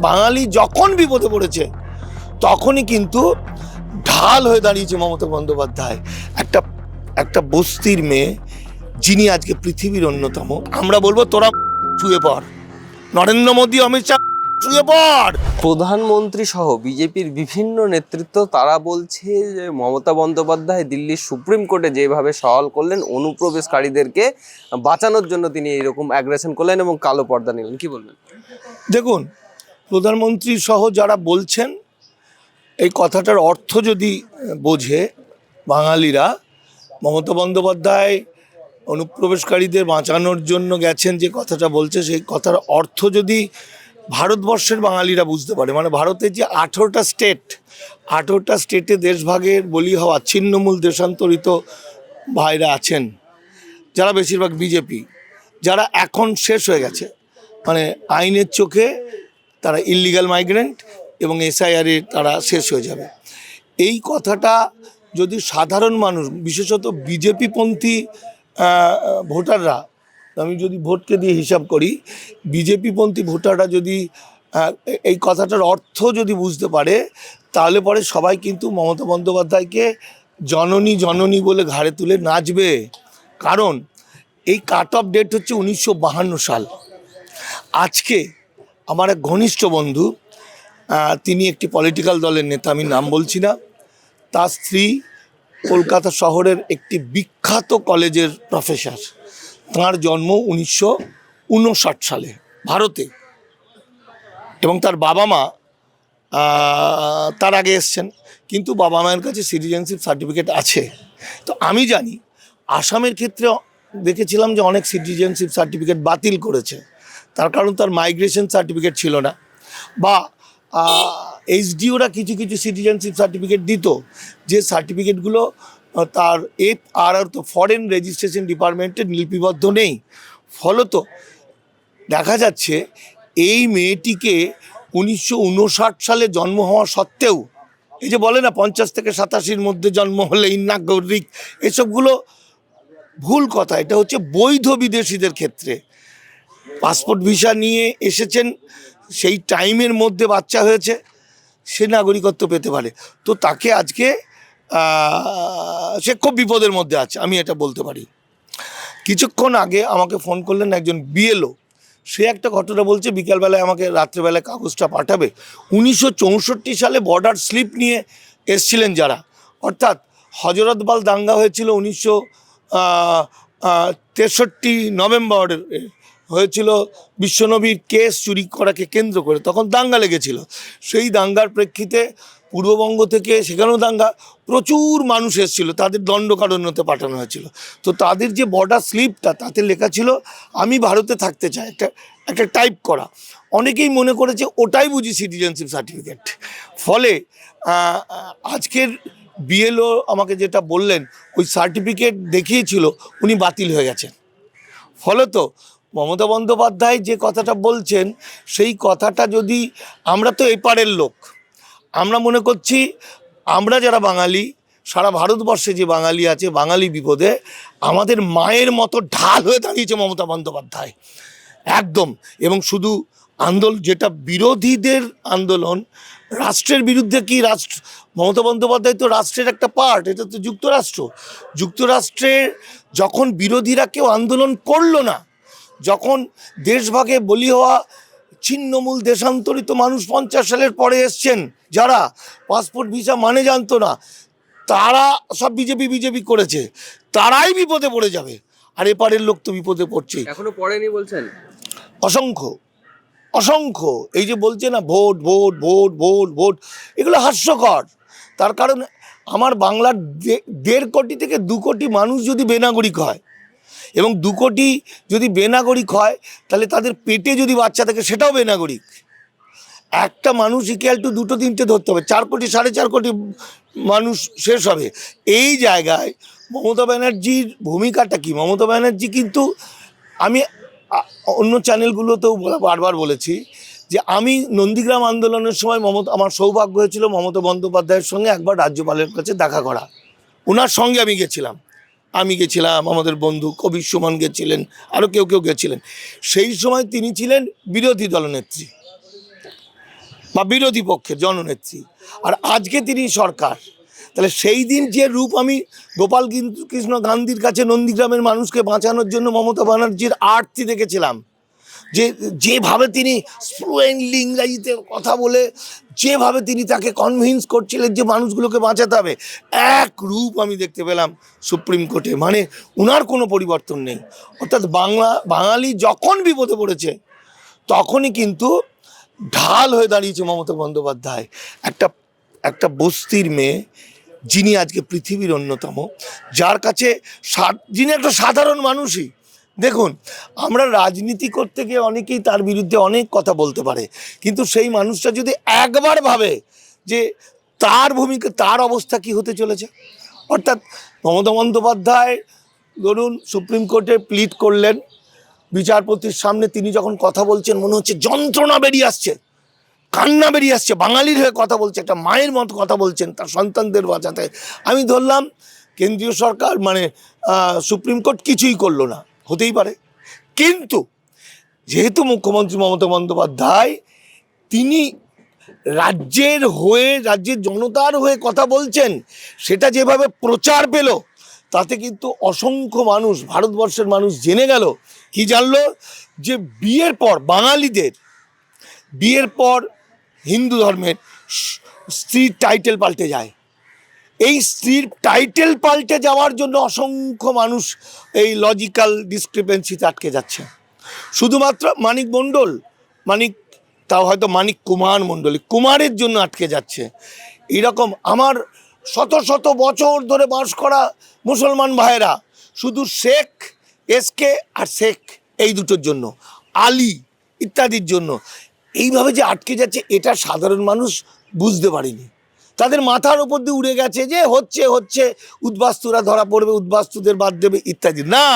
বাঙালি যখন বিপদে পড়েছে তখনই কিন্তু ঢাল হয়ে দাঁড়িয়েছে মমতা বন্দ্যোপাধ্যায়। একটা একটা বস্তির মেয়ে যিনি আজকে পৃথিবীর অন্যতম। আমরা বলব তোরা শুয়ে পড়। নরেন্দ্র মোদী অমিত শাহ শুয়ে পড়! প্রধানমন্ত্রী সহ বিজেপির বিভিন্ন নেতৃত্ব তারা বলছে যে মমতা বন্দ্যোপাধ্যায় দিল্লির সুপ্রিম কোর্টে যেভাবে সওয়াল করলেন অনুপ্রবেশকারীদেরকে বাঁচানোর জন্য তিনি এরকম অ্যাগ্রেশন করলেন এবং কালো পর্দা নিলেন। কি বলবেন? দেখুন প্রধানমন্ত্রী সহ যারা বলছেন, এই কথাটার অর্থ যদি বোঝে বাঙালিরা, মমতা বন্দ্যোপাধ্যায় অনুপ্রবেশকারীদের বাঁচানোর জন্য গেছেন যে কথাটা বলছে, সেই কথার অর্থ যদি ভারতবর্ষের বাঙালিরা বুঝতে পারে মানে ভারতের যে আঠেরোটা স্টেট, আঠেরোটা স্টেটে দেশভাগের বলি হওয়া ছিন্নমূল দেশান্তরিত ভাইরা আছেন, যারা বেশিরভাগ বিজেপি, যারা এখন শেষ হয়ে গেছে মানে আইনের চোখে তারা ইলিগাল মাইগ্রেন্ট এবং এসআইআরে তারা শেষ হয়ে যাবে। এই কথাটা যদি সাধারণ মানুষ, বিশেষত বিজেপিপন্থী ভোটাররা, আমি যদি ভোটকে দিয়ে হিসাব করি বিজেপিপন্থী ভোটাররা যদি এই কথাটার অর্থ যদি বুঝতে পারে, তাহলে পরে সবাই কিন্তু মমতা বন্দ্যোপাধ্যায়কে জননী জননী বলে ঘাড়ে তুলে নাচবে। কারণ এই কাট অফ ডেট হচ্ছে উনিশশো সাল। আজকে আমার এক ঘনিষ্ঠ বন্ধু তিনি একটি পলিটিক্যাল দলের নেতা, আমি নাম বলছি না। তার স্ত্রী কলকাতা শহরের একটি বিখ্যাত কলেজের প্রফেসর তাঁর জন্ম উনিশশো উনষাট সালে ভারতে। এবং তার বাবা মা তার আগে এসছেন, কিন্তু বাবা মায়ের কাছে সিটিজেনশিপ সার্টিফিকেট আছে। তো আমি জানি, আসামের ক্ষেত্রে দেখেছিলাম যে অনেক সিটিজেনশিপ সার্টিফিকেট বাতিল করেছে। তার কারণ তার মাইগ্রেশন সার্টিফিকেট ছিল না। বা এইচডিওরা কিছু কিছু সিটিজেনশিপ সার্টিফিকেট দিত, যে সার্টিফিকেটগুলো তার এফ আর তো ফরেন রেজিস্ট্রেশন ডিপার্টমেন্টে লিপিবদ্ধ নেই। ফলত, দেখা যাচ্ছে, এই মেয়েটিকে উনিশশো উনষাট সালে জন্ম হওয়া সত্ত্বেও, এই যে বলে না, পঞ্চাশ থেকে সাতাশির মধ্যে জন্ম হলে নাগরিক, এসবগুলো ভুল কথা। এটা হচ্ছে বৈধ বিদেশিদের ক্ষেত্রে। পাসপোর্ট ভিসা নিয়ে এসেছেন, সেই টাইমের মধ্যে বাচ্চা হয়েছে, সে নাগরিকত্ব পেতে পারে। তো তাকে আজকে সে খুব বিপদের মধ্যে আছে, আমি এটা বলতে পারি। কিছুক্ষণ আগে আমাকে ফোন করলেন একজন বিএলও, সে একটা ঘটনা বলছে, বিকালবেলায় আমাকে রাত্রেবেলায় কাগজটা পাঠাবে। উনিশশো চৌষট্টি সালে বর্ডার স্লিপ নিয়ে এসছিলেন যারা। অর্থাৎ হজরতবাল দাঙ্গা হয়েছিল উনিশশো তেষট্টি নভেম্বরের হয়েছিল বিশ্বনবীর কেস চুরি করাকে কেন্দ্র করে, তখন দাঙ্গা লেগেছিল। সেই দাঙ্গার প্রেক্ষিতে পূর্ববঙ্গ থেকে সেখানেও দাঙ্গা, প্রচুর মানুষ এসেছিল, তাদের দণ্ডকারণ্যতে পাঠানো হয়েছিল। তো তাদের যে বর্ডার স্লিপটা তাতে লেখা ছিল, আমি ভারতে থাকতে চাই। একটা একটা টাইপ করা। অনেকেই মনে করেছে, ওটাই বুঝি সিটিজেনশিপ সার্টিফিকেট ফলে আজকের বিএলও আমাকে যেটা বললেন, ওই সার্টিফিকেট দেখিয়েছিল, উনি বাতিল হয়ে গেছেন। ফলত মমতা বন্দ্যোপাধ্যায় যে কথাটা বলছেন, সেই কথাটা যদি আমরা তো এপারের লোক, আমরা মনে করছি আমরা যারা বাঙালি, সারা ভারতবর্ষে যে বাঙালি আছে, বাঙালি বিপদে, আমাদের মায়ের মতো ঢাল হয়ে দাঁড়িয়েছে মমতা বন্দ্যোপাধ্যায়। একদম। এবং শুধু আন্দোলন যেটা বিরোধীদের আন্দোলন, রাষ্ট্রের বিরুদ্ধে কি রাষ্ট্র, মমতা বন্দ্যোপাধ্যায় তো রাষ্ট্রের একটা পার্ট এটা তো যুক্তরাষ্ট্র। যুক্তরাষ্ট্রের যখন বিরোধীরা কেউ আন্দোলন করল না যখন দেশভাগে বলি হওয়া ছিন্নমূল দেশান্তরিত মানুষ পঞ্চাশ সালের পরে এসছেন যারা পাসপোর্ট ভিসা মানে জানতো না তারা সব বিজেপি বিজেপি করেছে তারাই বিপদে পড়ে যাবে। আর এপারের লোক তো বিপদে পড়ছে এখনও পড়েনি বলছেন? অসংখ্য অসংখ্য। এই যে বলছে না vote vote vote vote vote এগুলো হাস্যকর। তার কারণ আমার বাংলার দেড় কোটি থেকে দু কোটি মানুষ যদি বেনাগরিক হয় এবং দু কোটি যদি বেনাগরিক হয়, তাহলে তাদের পেটে যদি বাচ্চা থাকে, সেটাও বেনাগরিক। একটা মানুষ ইকুয়াল টু দুটো তিনটে ধরতে হবে, চার কোটি, সাড়ে চার কোটি মানুষ শেষ হবে। এই জায়গায় মমতা ব্যানার্জির ভূমিকাটা কি? মমতা ব্যানার্জি কিন্তু আমি অন্য চ্যানেলগুলোতেও বারবার বলেছি যে আমি নন্দীগ্রাম আন্দোলনের সময় মমতা, আমার সৌভাগ্য হয়েছিল মমতা বন্দ্যোপাধ্যায়ের সঙ্গে একবার রাজ্যপালের কাছে দেখা করা। ওনার সঙ্গে আমি গেছিলাম। আমি গেছিলাম, আমাদের বন্ধু কবির সুমন গেছিলেন আরও কেউ কেউ গেছিলেন। সেই সময় তিনি ছিলেন বিরোধী দলনেত্রী বা বিরোধী পক্ষের জননেত্রী। আর আজকে তিনি সরকার। তাহলে সেই দিন যে রূপ আমি গোপাল কৃষ্ণ গান্ধীর কাছে নন্দীগ্রামের মানুষকে বাঁচানোর জন্য মমতা ব্যানার্জির আরতি দেখেছিলাম যে, যেভাবে তিনি ফ্লুয়েন্টলি ইংরাজিতে কথা বলে, যেভাবে তিনি তাকে কনভিন্স করছিলেন যে মানুষগুলোকে বাঁচাতে হবে, এক রূপ আমি দেখতে পেলাম সুপ্রিম কোর্টে। মানে ওনার কোনো পরিবর্তন নেই। অর্থাৎ বাংলা, বাঙালি যখন বিপদে পড়েছে, তখনই কিন্তু ঢাল হয়ে দাঁড়িয়েছে মমতা বন্দ্যোপাধ্যায়। একটা একটা বস্তির মেয়ে, যিনি আজকে পৃথিবীর অন্যতম, যার কাছে যিনি একটা সাধারণ মানুষই দেখুন, আমরা রাজনীতি করতে গিয়ে অনেকেই তার বিরুদ্ধে অনেক কথা বলতে পারে, কিন্তু সেই মানুষটা যদি একবার ভাবে যে তার ভূমিকা, তার অবস্থা কি হতে চলেছে, অর্থাৎ মমতা বন্দ্যোপাধ্যায় ধরুন সুপ্রিম কোর্টে প্লিট করলেন, বিচারপতির সামনে তিনি যখন কথা বলছেন, মনে হচ্ছে যন্ত্রণা বেরিয়ে আসছে, কান্না বেরিয়ে আসছে, বাঙালির হয়ে কথা বলছে, একটা মায়ের মতো কথা বলছেন তার সন্তানদের বাঁচাতে। আমি ধরলাম, কেন্দ্রীয় সরকার মানে সুপ্রিম কোর্ট কিছুই করল না। হতেই পারে। কিন্তু যেহেতু মুখ্যমন্ত্রী মমতা বন্দ্যোপাধ্যায়, তিনি রাজ্যের হয়ে, রাজ্যের জনতার হয়ে কথা বলছেন, সেটা যেভাবে প্রচার পেল, তাতে কিন্তু অসংখ্য মানুষ, ভারতবর্ষের মানুষ জেনে গেল। কি জানলো? যে বিয়ের পর বাঙালিদের, বিয়ের পর হিন্দু ধর্মের স্ত্রীর টাইটেল পাল্টে যায়। এই স্ত্রীর টাইটেল পাল্টে যাওয়ার জন্য অসংখ্য মানুষ এই লজিক্যাল ডিসক্রিপেন্সিতে আটকে যাচ্ছে। শুধুমাত্র মানিক মণ্ডল, মানিক, তাও হয়তো মানিক কুমার মণ্ডলী, কুমারের জন্য আটকে যাচ্ছে। এরকম আমার শত শত বছর ধরে বাস করা মুসলমান ভাইয়েরা, শুধু শেখ এসকে আর শেখ এই দুটোর জন্য, আলী ইত্যাদির জন্য। এইভাবে যে আটকে যাচ্ছে, এটা সাধারণ মানুষ বুঝতে পারেনি। তাদের মাথার উপর দিয়ে উড়ে গেছে যে হচ্ছে হচ্ছে, উদ্বাস্তুরা ধরা পড়বে, উদ্বাস্তুদের বাদ দেবে ইত্যাদি। না,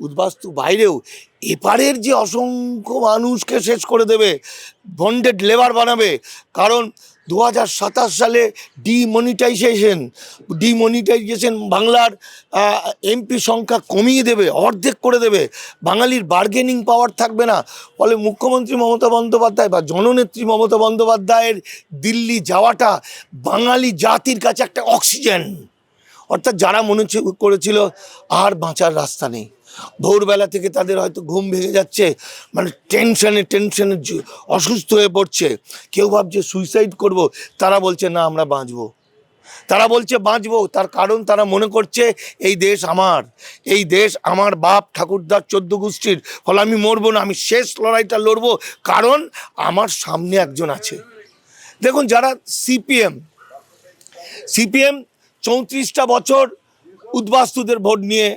উদ্বাস্তু বাইরেও এপারের যে অসংখ্য মানুষকে শেষ করে দেবে বন্ডেড লেবার বানাবে, কারণ দু হাজার সাতাশ সালে ডিমনিটাইজেশন ডিমনিটাইজেশন বাংলার এমপি সংখ্যা কমিয়ে দেবে, অর্ধেক করে দেবে। বাঙালির বার্গেনিং পাওয়ার থাকবে না। ফলে মুখ্যমন্ত্রী মমতা বন্দ্যোপাধ্যায় বা জননেত্রী মমতা বন্দ্যোপাধ্যায়ের দিল্লি যাওয়াটা বাঙালি জাতির কাছে একটা অক্সিজেন অর্থাৎ যারা মনে ছিল- করেছিল, আর বাঁচার রাস্তা নেই। ভোরবেলা থেকে তাদের হয়তো ঘুম ভেঙে যাচ্ছে মানে টেনশনে টেনশনে অসুস্থ হয়ে পড়ছে। কেউ ভাবছে, সুইসাইড করব। তারা বলছে, না, আমরা বাঁচবো। তারা বলছে, বাঁচবো। তার কারণ তারা মনে করছে, এই দেশ আমার, এই দেশ আমার বাপ ঠাকুরদার চোদ্দ গোষ্ঠীর, ফলে আমি মরবো না, আমি শেষ লড়াইটা লড়বো, কারণ আমার সামনে একজন আছে। দেখুন, যারা সিপিএম সিপিএম চৌত্রিশটা বছর উদ্বাস্তুদের ভোট নিয়ে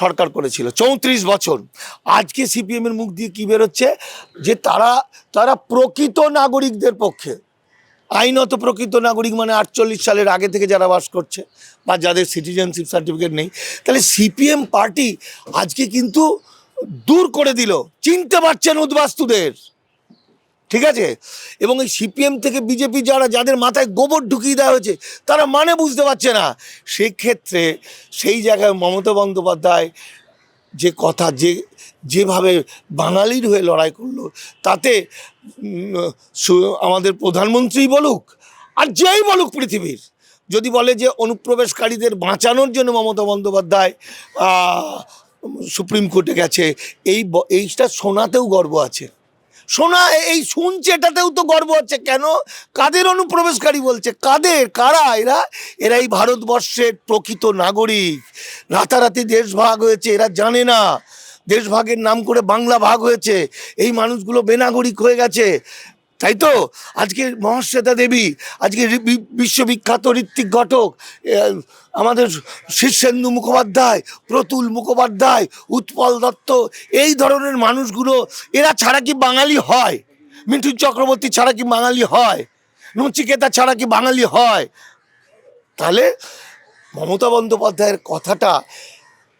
সরকার করেছিল। চৌত্রিশ বছর। আজকে সিপিএমের মুখ দিয়ে কী বেরোচ্ছে? যে তারা তারা প্রকৃত নাগরিকদের পক্ষে, আইনত প্রকৃত নাগরিক মানে আটচল্লিশ সালের আগে থেকে যারা বাস করছে বা যাদের সিটিজেনশিপ সার্টিফিকেট নেই, তাহলে সিপিএম পার্টি আজকে কিন্তু দূর করে দিল। চিনতে পারছেন উদ্বাস্তুদের। ঠিক আছে? এবং এই সিপিএম থেকে বিজেপি যারা, যাদের মাথায় গোবর ঢুকিয়ে দেওয়া হয়েছে, তারা মানে বুঝতে পারছে না। সেক্ষেত্রে সেই জায়গায় মমতা বন্দ্যোপাধ্যায় যে কথা, যে, যেভাবে বাঙালির হয়ে লড়াই করল, তাতে আমাদের প্রধানমন্ত্রী বলুক, আর যেই বলুক পৃথিবীর, যদি বলে যে অনুপ্রবেশকারীদের বাঁচানোর জন্য মমতা বন্দ্যোপাধ্যায় সুপ্রিম কোর্টে গেছে, এই এইটা শোনাতেও গর্ব আছে। শোনা এই শুনছে, এটাতেও তো গর্ব হচ্ছে। কেন? কাদের অনুপ্রবেশকারী বলছে? কাদের? কারা এরা? এরা এই ভারতবর্ষের প্রকৃত নাগরিক। রাতারাতি দেশ ভাগ হয়েছে, এরা জানে না। দেশ ভাগের নাম করে বাংলা ভাগ হয়েছে। এই মানুষগুলো বেনাগরিক হয়ে গেছে। তাই তো? আজকে মহাশ্বেতা দেবী, আজকে বিশ্ববিখ্যাত ঋত্বিক ঘটক আমাদের শীর্ষেন্দু মুখোপাধ্যায়, প্রতুল মুখোপাধ্যায়, উৎপল দত্ত, এই ধরনের মানুষগুলো, এরা ছাড়া কি বাঙালি হয়? মিঠুন চক্রবর্তী ছাড়া কি বাঙালি হয়? নচিকেতা ছাড়া কি বাঙালি হয়? তাহলে মমতা বন্দ্যোপাধ্যায়ের কথাটা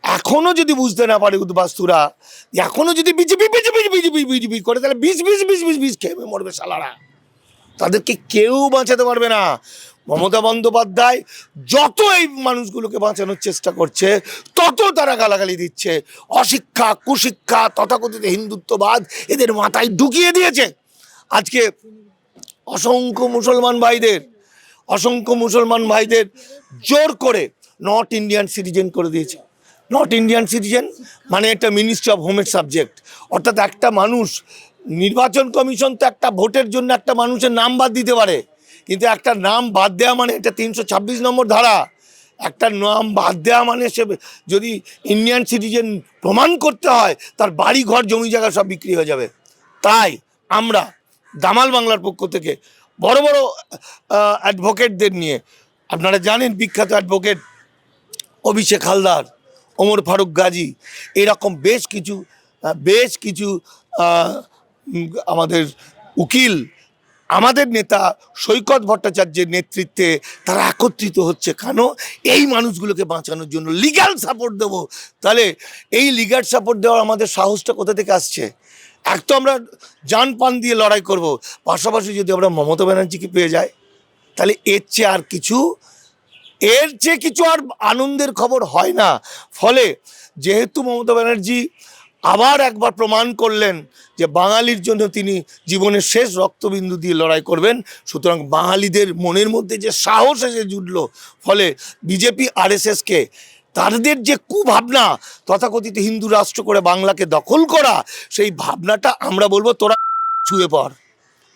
এখনও যদি বুঝতে না পারে উদ্বাস্তুরা, এখনও যদি বিজেপি বিজেপি বিজেপি বিজেপি করে, তাহলে বিষ বিষ বিষ বিষ বিষ খেয়ে মরবে সালারা তাদেরকে কেউ বাঁচাতে পারবে না। মমতা বন্দ্যোপাধ্যায় যত এই মানুষগুলোকে বাঁচানোর চেষ্টা করছে, তত তারা গালাগালি দিচ্ছে। অশিক্ষা, কুশিক্ষা, তথাকথিত হিন্দুত্ববাদ এদের মাথায় ঢুকিয়ে দিয়েছে। আজকে অসংখ্য মুসলমান ভাইদের, অসংখ্য মুসলমান ভাইদের জোর করে নট ইন্ডিয়ান সিটিজেন করে দিয়েছে। নট ইন্ডিয়ান সিটিজেন মানে একটা মিনিস্ট্রি অফ হোমের সাবজেক্ট অর্থাৎ একটা মানুষ, নির্বাচন কমিশন তো একটা ভোটের জন্য একটা মানুষের নাম বাদ দিতে পারে। কিন্তু একটা নাম বাদ দেওয়া মানে এটা তিনশো ছাব্বিশ নম্বর ধারা। একটা নাম বাদ দেওয়া মানে সে যদি ইন্ডিয়ান সিটিজেন প্রমাণ করতে হয়, তার বাড়ি ঘর জমি জায়গা সব বিক্রি হয়ে যাবে। তাই আমরা দামাল বাংলার পক্ষ থেকে বড় বড় অ্যাডভোকেটদের নিয়ে, আপনারা জানেন বিখ্যাত অ্যাডভোকেট অভিষেক হালদার ওমর ফারুক গাজী, এরকম বেশ কিছু বেশ কিছু আমাদের উকিল, আমাদের নেতা সৈকত ভট্টাচার্যের নেতৃত্বে তারা একত্রিত হচ্ছে। কেন? এই মানুষগুলোকে বাঁচানোর জন্য লিগ্যাল সাপোর্ট দেবো। তাহলে এই লিগ্যাল সাপোর্ট দেওয়ার আমাদের সাহসটা কোথা থেকে আসছে? এক তো আমরা যান পান দিয়ে লড়াই করব, পাশাপাশি যদি আমরা মমতা ব্যানার্জিকে পেয়ে যাই, তাহলে এর চেয়ে আর কিছু এর চেয়ে কিছু আর আনন্দের খবর হয় না। ফলে যেহেতু মমতা ব্যানার্জি আবার একবার প্রমাণ করলেন যে বাঙালির জন্য তিনি জীবনের শেষ রক্তবিন্দু দিয়ে লড়াই করবেন, সুতরাং বাঙালিদের মনের মধ্যে যে সাহস এসে জুটল, ফলে বিজেপি আরএসএসকে তাদের যে কুভাবনা, তথাকথিত হিন্দু রাষ্ট্র করে বাংলাকে দখল করা, সেই ভাবনাটা আমরা বলব তোরা ছুঁয়ে পড়।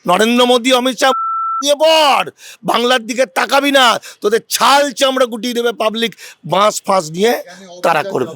নরেন্দ্র মোদী, অমিত শাহ দিয়ে পর বাংলার দিকে তাকাবি না তোদের ছাল চামড়া গুটিয়ে দেবে পাবলিক বাঁশ ফাঁস নিয়ে তারা করবে।